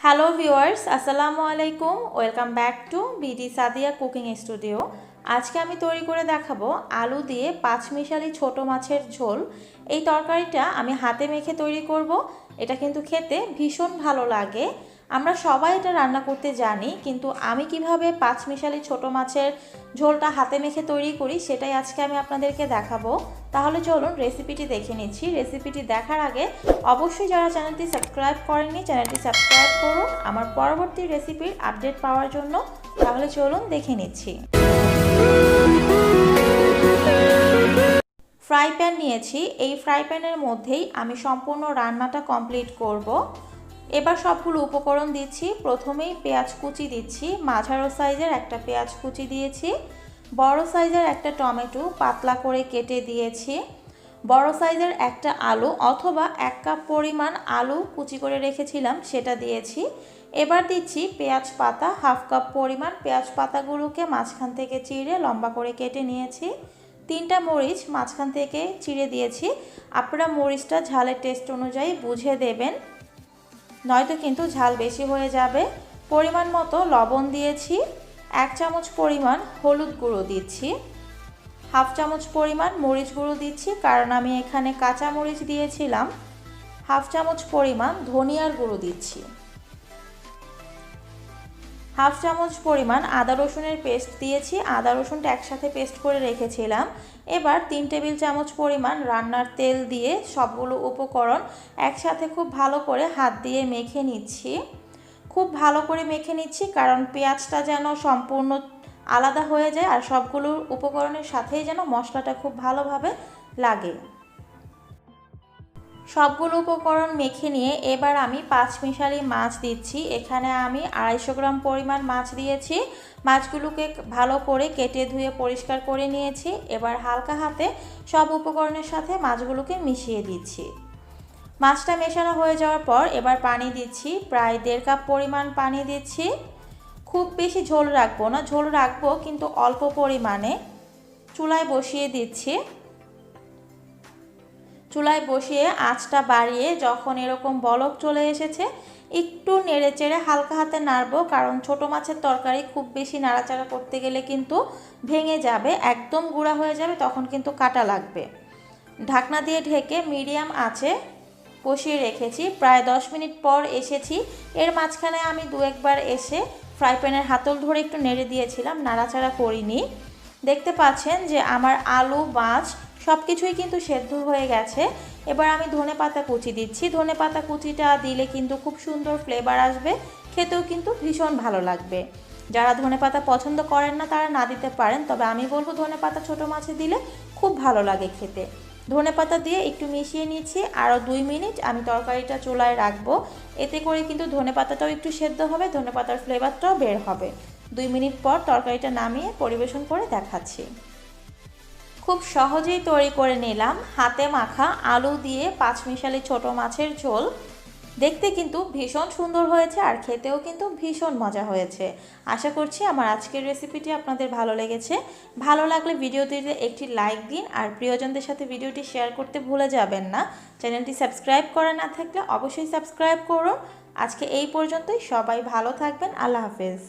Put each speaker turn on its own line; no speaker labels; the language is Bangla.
হ্যালো ভিউয়ার্স আসসালামু আলাইকুম welcome back to BD Sadia cooking studio আজকে আমি তৈরি করে দেখাবো আলু দিয়ে পাঁচ মিশালি ছোট মাছের ঝোল। এই তরকারিটা আমি হাতে মেখে তৈরি করব। এটা কিন্তু খেতে ভীষণ ভালো লাগে। আমরা সবাই এটা রান্না করতে জানি, কিন্তু আমি কীভাবে পাঁচমিশালি ছোট মাছের ঝোলটা হাতে মেখে তৈরি করি সেটাই আজকে আমি আপনাদেরকে দেখাবো। তাহলে চলুন রেসিপিটি দেখে নিচ্ছি। রেসিপিটি দেখার আগে অবশ্যই যারা চ্যানেলটি সাবস্ক্রাইব করেননি, চ্যানেলটি সাবস্ক্রাইব করুন আমার পরবর্তী রেসিপির আপডেট পাওয়ার জন্য। তাহলে চলুন দেখে নিচ্ছি। ফ্রাই প্যান নিয়েছি। এই ফ্রাই প্যানের মধ্যেই আমি সম্পূর্ণ রান্নাটা কমপ্লিট করব। এবার সবগুলো উপকরণ দিচ্ছি। প্রথমেই পেঁয়াজ কুচি দিচ্ছি। মাঝারো সাইজের একটা পেঁয়াজ কুচি দিয়েছি। বড় সাইজের একটা টমেটো পাতলা করে কেটে দিয়েছি। বড় সাইজের একটা আলু অথবা এক কাপ পরিমাণ আলু কুচি করে রেখেছিলাম, সেটা দিয়েছি। এবার দিচ্ছি পেঁয়াজ পাতা, হাফ কাপ পরিমাণ পেঁয়াজ পাতাগুলোকে মাঝখান থেকে চিড়ে লম্বা করে কেটে নিয়েছি। তিনটা মরিচ মাঝখান থেকে চিড়ে দিয়েছি। আপনারা মরিচটা ঝালের টেস্ট অনুযায়ী বুঝে দেবেন। নয়তো কিন্তু ঝাল বেশি হয়ে যাবে। পরিমাণ মতো লবণ দিয়েছি। এক চামচ পরিমাণ হলুদ গুঁড়ো দিচ্ছি। হাফ চামচ পরিমাণ মরিচ গুঁড়ো দিচ্ছি, কারণ আমি এখানে কাঁচা মরিচ দিয়েছিলাম। হাফ চামচ পরিমাণ ধনিয়ার গুঁড়ো দিচ্ছি। হাফ চামচ পরিমাণ আদা রসুনের পেস্ট দিয়েছি। আদা রসুনটা একসাথে পেস্ট করে রেখেছিলাম। এবার তিন টেবিল চামচ পরিমাণ রান্নার তেল দিয়ে সবগুলো উপকরণ একসাথে খুব ভালো করে হাত দিয়ে মেখে নিচ্ছি। খুব ভালো করে মেখে নিচ্ছি কারণ পেঁয়াজটা যেন সম্পূর্ণ আলাদা হয়ে যায় আর সবগুলো উপকরণের সাথেই যেন মশলাটা খুব ভালোভাবে লাগে। সবগুলো উপকরণ মেখে নিয়ে এবার আমি পাঁচ মিশালি মাছ দিচ্ছি। এখানে আমি আড়াইশো গ্রাম পরিমাণ মাছ দিয়েছি। মাছগুলোকে ভালো করে কেটে ধুয়ে পরিষ্কার করে নিয়েছি। এবার হালকা হাতে সব উপকরণের সাথে মাছগুলোকে মিশিয়ে দিচ্ছি। মাছটা মেশানো হয়ে যাওয়ার পর এবার পানি দিচ্ছি। প্রায় দেড় কাপ পরিমাণ পানি দিচ্ছি। খুব বেশি ঝোল রাখব না। ঝোল রাখব কিন্তু অল্প পরিমাণে। চুলায় বসিয়ে দিচ্ছি। চুলায় বসিয়ে আঁচটা বাড়িয়ে যখন এরকম বলক চলে এসেছে, একটু নেড়ে চেড়ে হালকা হাতে নাড়বো, কারণ ছোট মাছের তরকারি খুব বেশি নাড়াচাড়া করতে গেলে কিন্তু ভেঙে যাবে, একদম গুঁড়া হয়ে যাবে, তখন কিন্তু কাটা লাগবে। ঢাকনা দিয়ে ঢেকে মিডিয়াম আছে কষিয়ে রেখেছি, প্রায় দশ মিনিট পর এসেছি। এর মাঝখানে আমি দু একবার এসে ফ্রাই প্যানের হাতল ধরে একটু নেড়ে দিয়েছিলাম, নাড়াচাড়া করিনি। দেখতে পাচ্ছেন যে আমার আলু, মাছ সব কিছুই কিন্তু সেদ্ধ হয়ে গেছে। এবার আমি ধনে পাতা কুচি দিচ্ছি। ধনে পাতা কুচিটা দিলে কিন্তু খুব সুন্দর ফ্লেভার আসবে। খেতেও কিন্তু ভীষণ ভালো লাগবে। যারা ধনে পাতা পছন্দ করেন না, তারা না দিতে পারেন। তবে আমি বলব ধনে পাতা ছোটো মাছে দিলে খুব ভালো লাগে খেতে। ধনে পাতা দিয়ে একটু মিশিয়ে নিচ্ছি। আরও দুই মিনিট আমি তরকারিটা চুলায় রাখব। এতে করে কিন্তু ধনে পাতাটাও একটু সেদ্ধ হবে, ধনে পাতার ফ্লেভারটাও বের হবে। দুই মিনিট পর তরকারিটা নামিয়ে পরিবেশন করে দেখাচ্ছি। খুব সহজেই তৈরি করে নিলাম। হাতে মাখা আলু দিয়ে পাঁচমিশালি ছোট মাছের ঝোল। দেখতে কিন্তু ভীষণ সুন্দর হয়েছে আর খেতেও কিন্তু ভীষণ মজা হয়েছে। আশা করছি আমার আজকের রেসিপিটি আপনাদের ভালো লেগেছে। ভালো লাগলে ভিডিওটিতে একটি লাইক দিন আর প্রিয়জনদের সাথে ভিডিওটি শেয়ার করতে ভুলে যাবেন না। চ্যানেলটি সাবস্ক্রাইব করা না থাকলে অবশ্যই সাবস্ক্রাইব করুন। আজকে এই পর্যন্তই। সবাই ভালো থাকবেন। আল্লাহ হাফেজ।